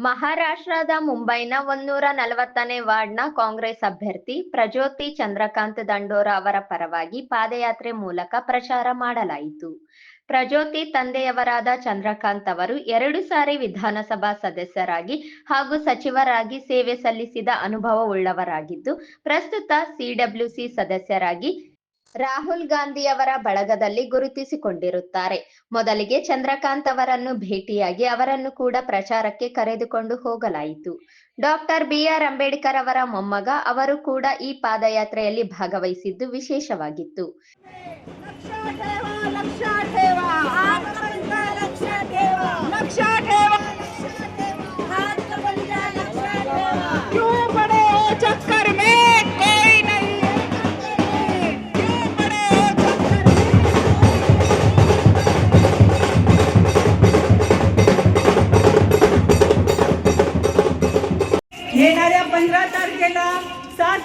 ಮಹಾರಾಷ್ಟ್ರದ ಮುಂಬೈನ ಒಂದೂರ ನಲವತ್ತನೇ ವಾರ್ಡ್ನ ಕಾಂಗ್ರೆಸ್ ಅಭ್ಯರ್ಥಿ ಪ್ರಜ್ಯೋತಿ ಚಂದ್ರಕಾಂತ್ ದಂಡೋರ ಅವರ ಪರವಾಗಿ ಪಾದಯಾತ್ರೆ ಮೂಲಕ ಪ್ರಚಾರ ಮಾಡಲಾಯಿತು. ಪ್ರಜ್ಯೋತಿ ತಂದೆಯವರಾದ ಚಂದ್ರಕಾಂತ್ ಅವರು ಎರಡು ಸಾರಿ ವಿಧಾನಸಭಾ ಸದಸ್ಯರಾಗಿ ಹಾಗೂ ಸಚಿವರಾಗಿ ಸೇವೆ ಸಲ್ಲಿಸಿದ ಅನುಭವವುಳ್ಳವರಾಗಿದ್ದು, ಪ್ರಸ್ತುತ ಸಿಡಬ್ಲ್ಯೂಸಿ ಸದಸ್ಯರಾಗಿ ರಾಹುಲ್ ಗಾಂಧಿಯವರ ಬಳಗದಲ್ಲಿ ಗುರುತಿಸಿಕೊಂಡಿರುತ್ತಾರೆ. ಮೊದಲಿಗೆ ಚಂದ್ರಕಾಂತ್ ಅವರನ್ನು ಭೇಟಿಯಾಗಿ ಅವರನ್ನು ಕೂಡ ಪ್ರಚಾರಕ್ಕೆ ಕರೆದುಕೊಂಡು ಹೋಗಲಾಯಿತು. ಡಾಕ್ಟರ್ ಬಿಆರ್ ಅಂಬೇಡ್ಕರ್ ಅವರ ಮೊಮ್ಮಗ ಅವರು ಕೂಡ ಈ ಪಾದಯಾತ್ರೆಯಲ್ಲಿ ಭಾಗವಹಿಸಿದ್ದು ವಿಶೇಷವಾಗಿತ್ತು. येणाऱ्या तारखेला सात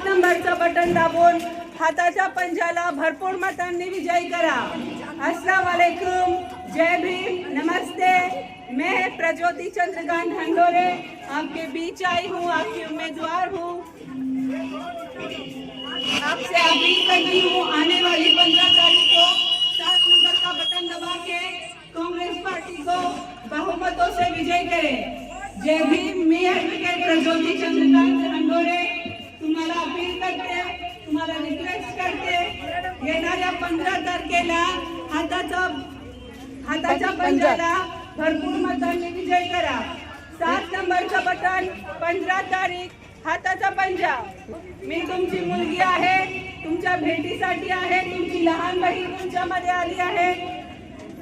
बटन दाबून हाताच्या पंजाला भरपूर मतांनी विजयी करा. अस्सलाम वालेकुम जय भीम. नमस्ते. मैं प्रज्योति चंद्रकांत हंडोरे आपके बीच आई हूँ, आपकी उम्मीदवार हूँ. आपसे अपील करती हूँ, आने वाली पंद्रह तारीख को सात नंबर का बटन दबा के कांग्रेस पार्टी को बहुमतों से विजय करें। जय भीम मी ऍडव्होकेट प्रज्योती चंद्रकांत हंडोरे तुम्हाला अपील करते तुम्हाला रिक्वेस्ट करते येणाऱ्या पंधरा तारखेला हाताचा हाताच्या पंजाला भरपूर मतांनी विजय करा. सात नंबरचं बटन पंधरा तारीख हाताचा पंजा. मी तुमची मुलगी आहे तुमच्या भेटीसाठी आहे तुमची लहान बहीण तुमच्यामध्ये आली आहे.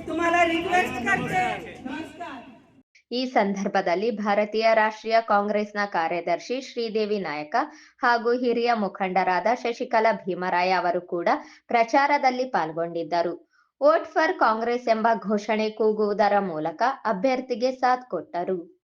तुम्हाला रिक्वेस्ट करते. ಈ ಸಂದರ್ಭದಲ್ಲಿ ಭಾರತೀಯ ರಾಷ್ಟ್ರೀಯ ಕಾಂಗ್ರೆಸ್ನ ಕಾರ್ಯದರ್ಶಿ ಶ್ರೀದೇವಿ ನಾಯಕ ಹಾಗೂ ಹಿರಿಯ ಮುಖಂಡರಾದ ಶಶಿಕಲಾ ಭೀಮರಾಯ ಅವರು ಕೂಡ ಪ್ರಚಾರದಲ್ಲಿ ಪಾಲ್ಗೊಂಡಿದ್ದರು. ವೋಟ್ ಫಾರ್ ಕಾಂಗ್ರೆಸ್ ಎಂಬ ಘೋಷಣೆ ಕೂಗುವುದರ ಮೂಲಕ ಅಭ್ಯರ್ಥಿಗೆ ಸಾಥ್ ಕೊಟ್ಟರು.